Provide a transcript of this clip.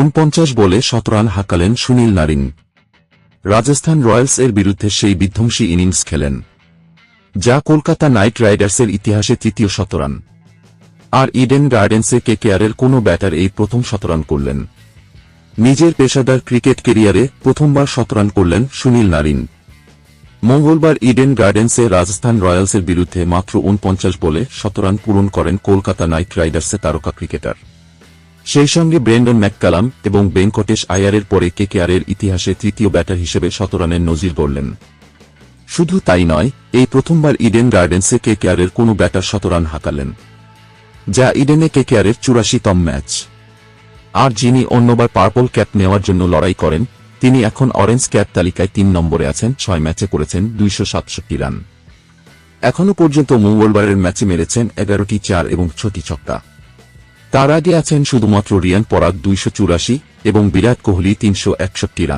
উনপঞ্চাশ বলে শতরান হাঁকালেন সুনীল নারিন। রাজস্থান রয়্যালস এর বিরুদ্ধে সেই বিধ্বংসী ইনিংস খেলেন, যা কলকাতা নাইট রাইডার্সের ইতিহাসে তৃতীয় শতরান। আর ইডেন গার্ডেন্সে কেকেআরের কোনো ব্যাটার এই প্রথম শতরান করলেন। নিজের পেশাদার ক্রিকেট কেরিয়ারে প্রথমবার শতরান করলেন সুনীল নারিন। মঙ্গলবার ইডেন গার্ডেন্সে রাজস্থান রয়্যালসের বিরুদ্ধে মাত্র উনপঞ্চাশ বলে শতরান পূরণ করেন কলকাতা নাইট রাইডার্সের তারকা ক্রিকেটার। সেই সঙ্গে ব্রেন্ডন ম্যাককালাম এবং বেঙ্কটেশ আয়ারের পরে কেকেআরের ইতিহাসে তৃতীয় ব্যাটার হিসেবে শতরানের নজির গড়লেন। শুধু তাই নয়, এই প্রথমবার ইডেন গার্ডেন্সে কেকেআরের কোনো ব্যাটার শতরান হাঁকালেন, যা ইডেনে কেকেআরের চুরাশিতম ম্যাচ। আর যিনি অন্যবার পার্পল ক্যাপ নেওয়ার জন্য লড়াই করেন, তিনি এখন অরেঞ্জ ক্যাপ তালিকায় তিন নম্বরে আছেন, ছয় ম্যাচে করেছেন দুইশো সাতষট্টি রান। এখনও পর্যন্ত মঙ্গলবারের ম্যাচে মেরেছেন এগারোটি চার এবং ছটি ছক্কা। তার আগে আছেন শুধুমাত্র রিয়ান পরাগ দুইশো চুরাশি এবং বিরাট কোহলি তিনশো একষট্টি রান।